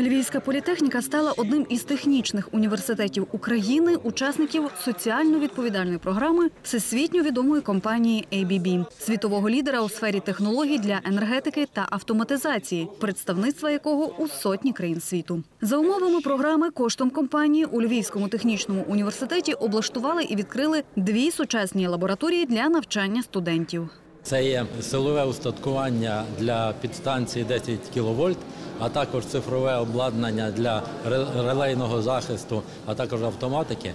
Львівська політехніка стала одним із технічних університетів України, учасників соціально відповідальної програми всесвітньо відомої компанії ABB, світового лідера у сфері технологій для енергетики та автоматизації, представництва якого у сотні країн світу. За умовами програми коштом компанії у Львівському технічному університеті облаштували і відкрили дві сучасні лабораторії для навчання студентів. Це є силове устаткування для підстанції 10 кВт, а також цифрове обладнання для релейного захисту, а також автоматики,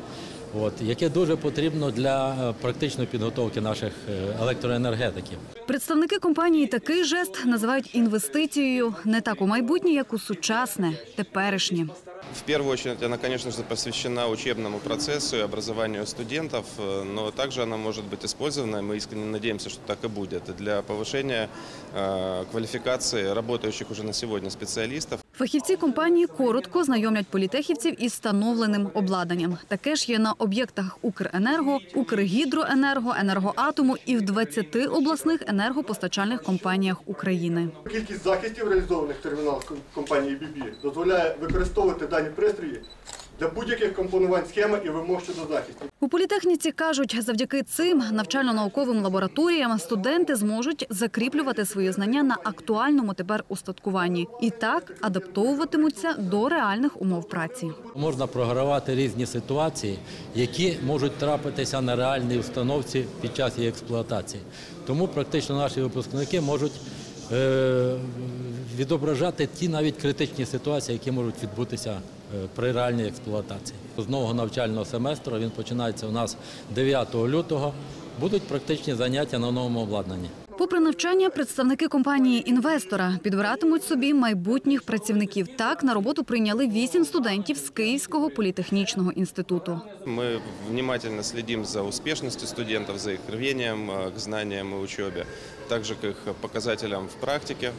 от, яке дуже потрібно для е, практичної підготовки наших е, електроенергетиків. Представники компанії такий жест називають інвестицією не так у майбутнє, як у сучасне, теперішнє. В первую очередь она, конечно же, посвящена учебному процессу и образованию студентов, э, но также она может быть использована, и мы искренне надеемся, что так и будет, для повышения э, квалификации работающих уже на сегодня специалистов. Фахівці компанії коротко знайомлять політехівців із встановленим обладнанням. Таке ж є на об'єктах Укренерго, Укргідроенерго, Енергоатому і в 20 обласних енергопостачальних компаніях України. Кількість захистів, реалізованих термінал компанії БІБІ дозволяє використовувати дані пристрої для будь-яких компонувань схеми і вимог щодо захисту. У політехніці кажуть, завдяки цим навчально-науковим лабораторіям студенти зможуть закріплювати свої знання на актуальному тепер устаткуванні і так адаптовуватимуться до реальних умов праці. Можна програвати різні ситуації, які можуть трапитися на реальній установці під час її експлуатації. Тому практично наші випускники можуть е, відображати ті навіть критичні ситуації, які можуть відбутися е, при реальній експлуатації. З нового навчального семестру він починається у нас 9 лютого. Будуть практичні заняття на новому обладнанні. Попри навчання, представники компанії інвестора підбиратимуть собі майбутніх працівників. Так на роботу прийняли вісім студентів з Київського політехнічного інституту. Мы внимательно следим за успешностью студентов, за э, к знаниям и учебе, также к их показателям в практике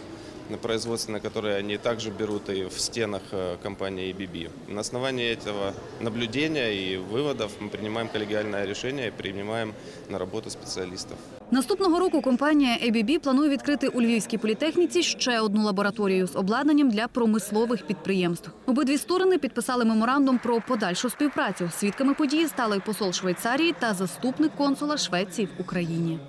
на производственной, которые они также берут и в стенах э, компании ABB. На основании этого наблюдения и выводов мы принимаем коллегиальное решение и принимаем на работу специалистов. Наступного року компанія ABB планує відкрити у Львівській політехніці ще одну лабораторію з обладнанням для промислових підприємств. Обидві сторони підписали меморандум про подальшу співпрацю. Свідками події стали посол Швейцарії та заступник консула Швеції в Україні.